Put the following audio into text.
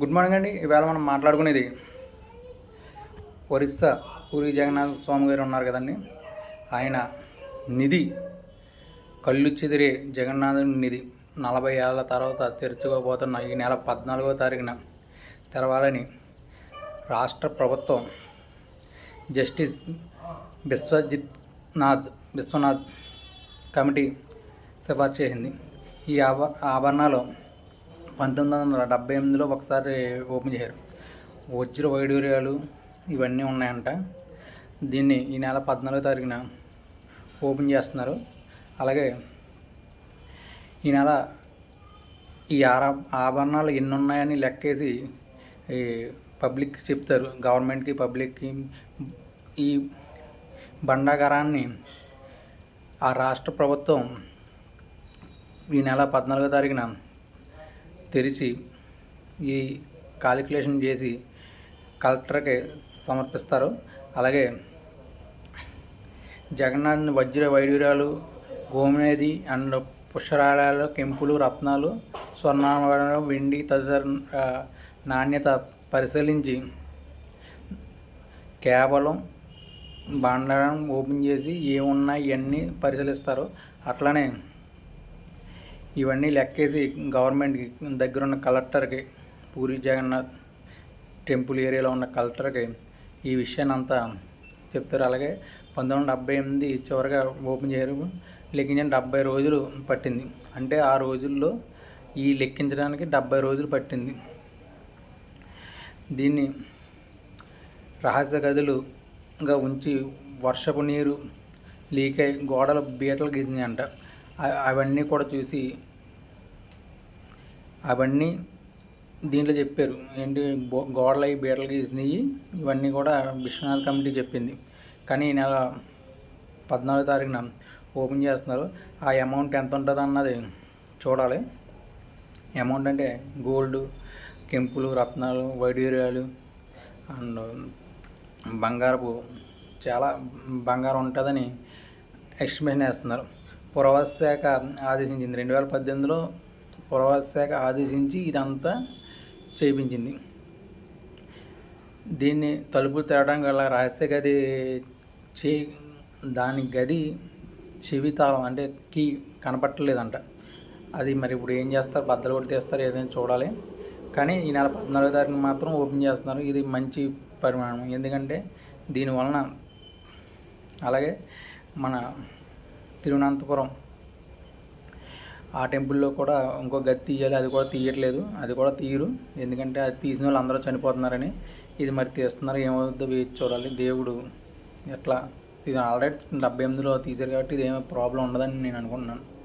Good morning అండి. ఈవేళ మనం మాట్లాడుకునేది ఒరిస్సా పూరి జగన్నాథ స్వామి గారు ఉన్నారు కదండి. ఆయన నిధి కళ్ళు చెదిరే జగన్నాథుని నిధి నలభై ఏళ్ళ తర్వాత తెరుచుకోబోతున్న ఈ నెల పద్నాలుగో తారీఖున తెరవాలని రాష్ట్ర ప్రభుత్వం జస్టిస్ బిశ్వజిత్ నాథ్ విశ్వనాథ్ కమిటీ సిఫార్సు చేసింది. ఈ ఆభ ఆభరణాలు పంతొమ్మిది వందల డెబ్బై ఎనిమిదిలో ఒకసారి ఓపెన్ చేశారు. వజ్ర వైడూర్యాలు ఇవన్నీ ఉన్నాయంట. దీన్ని ఈ నెల పద్నాలుగో తారీఖున ఓపెన్ చేస్తున్నారు. అలాగే ఈ నెల ఈ ఆర ఆభరణాలు ఎన్ని ఉన్నాయని లెక్కేసి ఈ పబ్లిక్ చెప్తారు. గవర్నమెంట్కి పబ్లిక్కి ఈ బండాగారాన్ని ఆ రాష్ట్ర ప్రభుత్వం ఈ నెల పద్నాలుగో తారీఖున తెరిచి ఈ కాలిక్యులేషన్ చేసి కలెక్టర్కి సమర్పిస్తారు. అలాగే జగన్నాథ్ వజ్ర వైడూర్యాలు గోమేది అండ్ పుష్కరాలయాలు కెంపులు రత్నాలు స్వర్ణాభరణాలు వెండి తదితర నాణ్యత పరిశీలించి కేవలం బండారం ఓపెన్ చేసి ఏమున్నాయి ఇవన్నీ పరిశీలిస్తారు. అట్లనే ఇవన్నీ లెక్కేసి గవర్నమెంట్కి దగ్గర ఉన్న కలెక్టర్కి పూరి జగన్నాథ్ టెంపుల్ ఏరియాలో ఉన్న కలెక్టర్కి ఈ విషయాన్ని అంతా చెప్తారు. అలాగే పంతొమ్మిది వందల డెబ్బై ఎనిమిది చివరిగా ఓపెన్ చేయరు. లెక్కించడానికి డెబ్బై రోజులు పట్టింది. అంటే ఆ రోజుల్లో ఈ లెక్కించడానికి డెబ్బై రోజులు పట్టింది. దీన్ని రహస్య గదులుగా ఉంచి వర్షపు నీరు లీక్ అయి గోడలు బీటలు గీసింది అంట అవన్నీ కూడా చూసి అవన్నీ దీంట్లో చెప్పారు. ఏంటి? బో- గోడలు అవి బీటలు గీసినవి ఇవన్నీ కూడా విశ్వనాథ్ కమిటీ చెప్పింది. కానీ ఈ నెల పద్నాలుగు తారీఖున ఓపెన్ చేస్తున్నారు. ఆ అమౌంట్ ఎంత ఉంటుంది అన్నది చూడాలి. అమౌంట్ అంటే గోల్డ్ కెంపులు రత్నాలు వైడూర్యాలు అండ్ బంగారపు చాలా బంగారం ఉంటుందని ఎక్స్ప్లెయిన్ చేస్తున్నారు. పురవశాఖ శాఖ ఆదేశించింది. రెండు వేల పద్దెనిమిదిలో పురవస్తు శాఖ ఆదేశించి ఇదంతా చేయించింది దీన్ని తలుపులు తెరవడం గల రహస్య గది చే దాని గది చెవి తాళం అంటే కీ కనపట్టలేదంట. అది మరి ఇప్పుడు ఏం చేస్తారు? బద్దలు కూడా తీస్తారు ఏదైనా చూడాలి. కానీ ఈ నెల పద్నాలుగో తారీఖున మాత్రం ఓపెన్ చేస్తున్నారు. ఇది మంచి పరిమాణం. ఎందుకంటే దీనివలన అలాగే మన తిరువనంతపురం ఆ టెంపుల్లో కూడా ఇంకో గది తీయాలి అది కూడా తీయట్లేదు అది కూడా తీయరు. ఎందుకంటే అది తీసిన వాళ్ళు అందరూ చనిపోతున్నారని ఇది మరి తీస్తున్నారు ఏమవుతుందో వేచి చూడాలి. దేవుడు ఎట్లా? ఇది ఆల్రెడీ డెబ్బై ఎనిమిదిలో తీశారు కాబట్టి ఇది ఏమీ ప్రాబ్లం ఉండదని నేను అనుకుంటున్నాను.